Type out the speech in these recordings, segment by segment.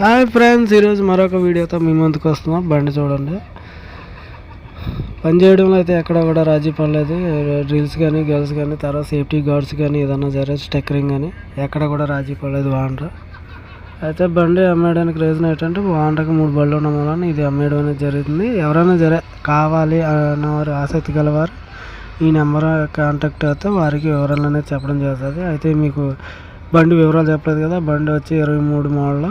Hi friends ఈరోజు మరొక వీడియోతో మీ ముందుకు వస్తున్నాం. బండి చూడండి. పని చేయడంలో అయితే ఎక్కడ కూడా రాజీ పడలేదు. డ్రిల్స్ కానీ గర్ల్స్ కానీ తర్వాత సేఫ్టీ గార్డ్స్ కానీ ఏదైనా సరే స్టెక్కరింగ్ కానీ ఎక్కడ కూడా రాజీ పడలేదు వాండ్ర. అయితే బండి అమ్మేయడానికి రీజన్ ఏంటంటే వాండ్రకి మూడు బళ్ళు ఉండడం వలన ఇది అమ్మేయడం అనేది జరుగుతుంది. ఎవరైనా జర కావాలి అన్నవారు ఆసక్తి గలవారు ఈ నెంబర్ కాంటాక్ట్ అయితే వారికి వివరాలు అనేది చెప్పడం జరుగుతుంది. అయితే మీకు బండి వివరాలు చెప్పలేదు కదా బండి వచ్చి ఇరవై మూడు మోడల్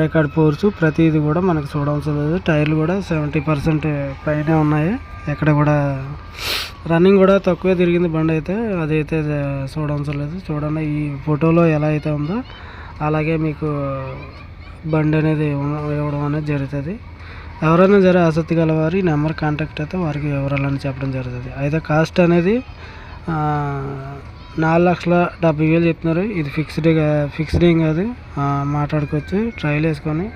రికార్డ్ పోర్సు ప్రతిదీ కూడా మనకు చూడవలసి లేదు టైర్లు కూడా సెవెంటీ పర్సెంట్ పైనే ఉన్నాయి. ఎక్కడ కూడా రన్నింగ్ కూడా తక్కువే తిరిగింది బండి అయితే అదైతే చూడవలసి లేదు. చూడండి ఈ ఫోటోలో ఎలా అయితే ఉందో అలాగే మీకు బండి అనేది ఇవ్వడం అనేది జరుగుతుంది. ఎవరైనా సరే ఆసక్తి గలవారు ఈ నెంబర్ కాంటాక్ట్ అయితే వారికి వివరాలని చెప్పడం జరుగుతుంది. అయితే కాస్ట్ అనేది నాలుగు లక్షల డెబ్బై వేలు చెప్తున్నారు. ఇది ఫిక్స్డ్ ఫిక్స్డ్ ఏం కాదు. మాట్లాడుకోవచ్చు ట్రయల్ వేసుకొని.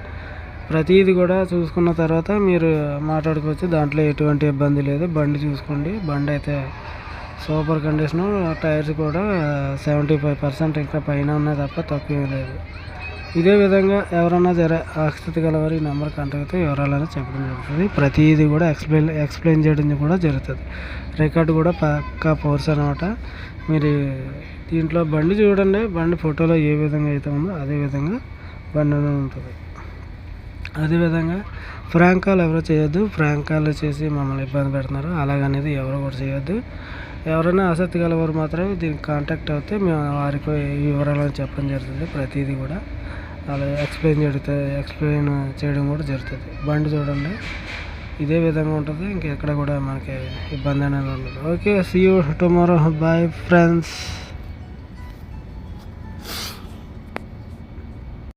ప్రతిదీ కూడా చూసుకున్న తర్వాత మీరు మాట్లాడుకోవచ్చు. దాంట్లో ఎటువంటి ఇబ్బంది లేదు. బండి చూసుకోండి. బండి అయితే సూపర్ కండిషను. టైర్స్ కూడా సెవెంటీ ఫైవ్ పర్సెంట్ ఇంకా పైన ఉన్నాయి తప్ప తక్కువ లేదు. ఇదే విధంగా ఎవరన్నా జర ఆసక్తి గలవారు ఈ నెంబర్ కాంటాక్ట్ అయితే వివరాలని చెప్పడం జరుగుతుంది. ప్రతిదీ కూడా ఎక్స్ప్లెయిన్ ఎక్స్ప్లెయిన్ చేయడం కూడా జరుగుతుంది. రికార్డు కూడా పక్కా ఫోర్స్ అనమాట మీరు దీంట్లో బండి చూడండి. బండి ఫోటోలో ఏ విధంగా అయితే ఉందో అదే విధంగా బండి ఉంటుంది. అదేవిధంగా ఫ్రాంక్ కాల్ ఎవరు చేయొద్దు. ఫ్రాంక్ కాల్ చేసి మమ్మల్ని ఇబ్బంది పెడుతున్నారు. అలాగనేది ఎవరు కూడా చేయొద్దు. ఎవరైనా ఆసక్తి గలవారు మాత్రమే దీనికి కాంటాక్ట్ అవుతే మేము వారికి వివరాలను చెప్పడం జరుగుతుంది. ప్రతిదీ కూడా అలా ఎక్స్ప్లెయిన్ జరుగుతుంది ఎక్స్ప్లెయిన్ చేయడం కూడా జరుగుతుంది. బండి చూడండి. ఇదే విధంగా ఉంటుంది. ఇంకెక్కడ కూడా మనకి ఇబ్బంది అనేది ఉండదు. Okay see you tomorrow bye friends